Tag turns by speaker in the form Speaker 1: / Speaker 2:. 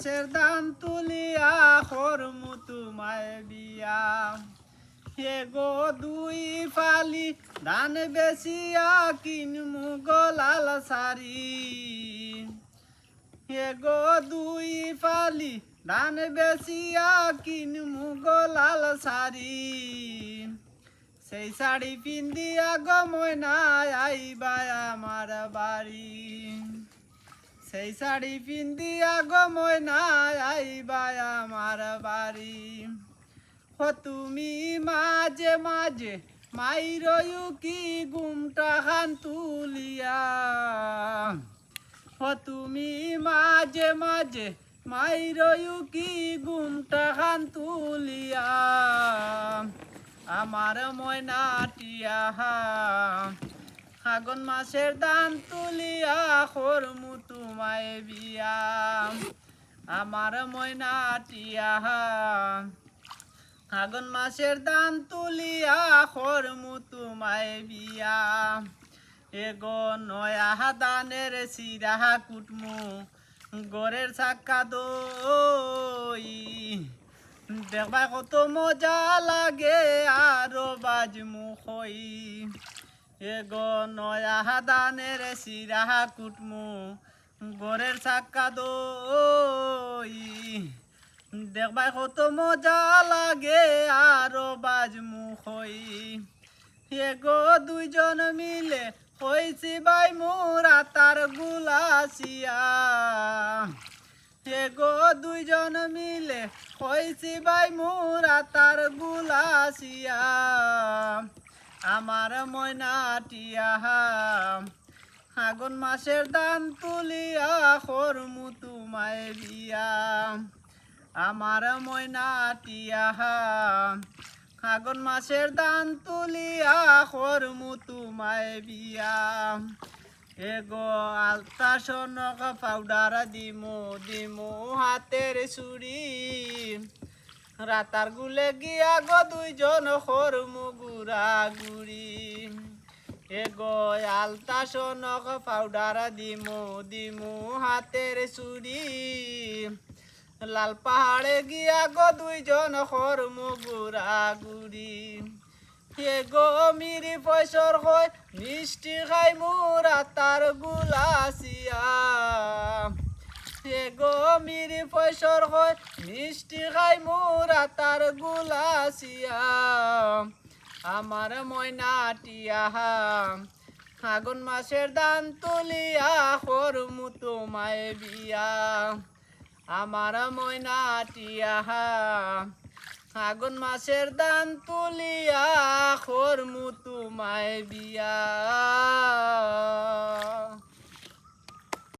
Speaker 1: মাছের দাম তুলিয়া করমু তোমায় বিয়া হে গো দুই ফালি, ধান বেচিয়া কিনমু গলাল সারি হে গো দুই ফালি, ধান বেচিয়া কিনমু গলাল সারি সেই শাড়ি পিন্দিয়া গময় না আইবা আমার বাড়ি। সেই শাড়ি পিন্দিয়া গময় না আইবা আমার বাড়ি। ও তুমি মাঝে মাঝে মাইরয়ু কি গুমটা খান তুলিয়া। ও তুমি মাঝে মাঝে মাইরয়ু কি গুমটা খান তুলিয়া। আমার ময়নাটিয়া ফাগুন মাসের দান তুলিয়া করমু তোমায় বিয়া। আমার ময়নাটিয়া ফাগুন মাসের দান তুলিয়া করমু তোমায় বিয়া। এগো নয়া দানের সিরা কুটমু, গরের চাক্কা দই দেখবা কত মজা লাগে আরও বাজমু খই এগো নয়া দানের সিরা কুটমু গরের চাক্কা দই। দেখবা কত মজা লাগে আরও বাজমু খই এগো দুইজন মিলে হইছি বাই মোরা তার গুলাসিয়া। এগো দুইজন মিলে হইছি বাই মোরা তার গুলাসিয়া। আমার ময়নাটিয়া আগুন মাসের দান তুলিয়া করমু তোমায় বিয়া আমার ময়নাটিয়া আগুন মাসের দান তুলিয়া করমু তোমায় বিয়া এগো আলতা সোনক পাউডার দিমু দিমু হাতের চুড়ি। রাতার গুলে গিয়া গো দুইজন করমু গুড়া। গুড়ি এগো আলতা সোনক পাউডার দিমু দিমু হাতের চুড়ি। লাল পাহাড়ে গিয়া গো দুইজন করমু গুড়া গুড়ি। হে গো মিরি পয়সর হয় মিষ্টি খাই তার গুলাসিয়া হে গো মিরি পয়সর হয়, মিষ্টি খাই মোরা তার গুলাসিয়া। আমার ময়নাটিয়া আগুন মাসের দান তুলিয়া করমু তোমায় বিয়া। আমার ময়নাটিয়া আগুন মাসের দান তুলিয়া খরমু তোমায় বিয়া।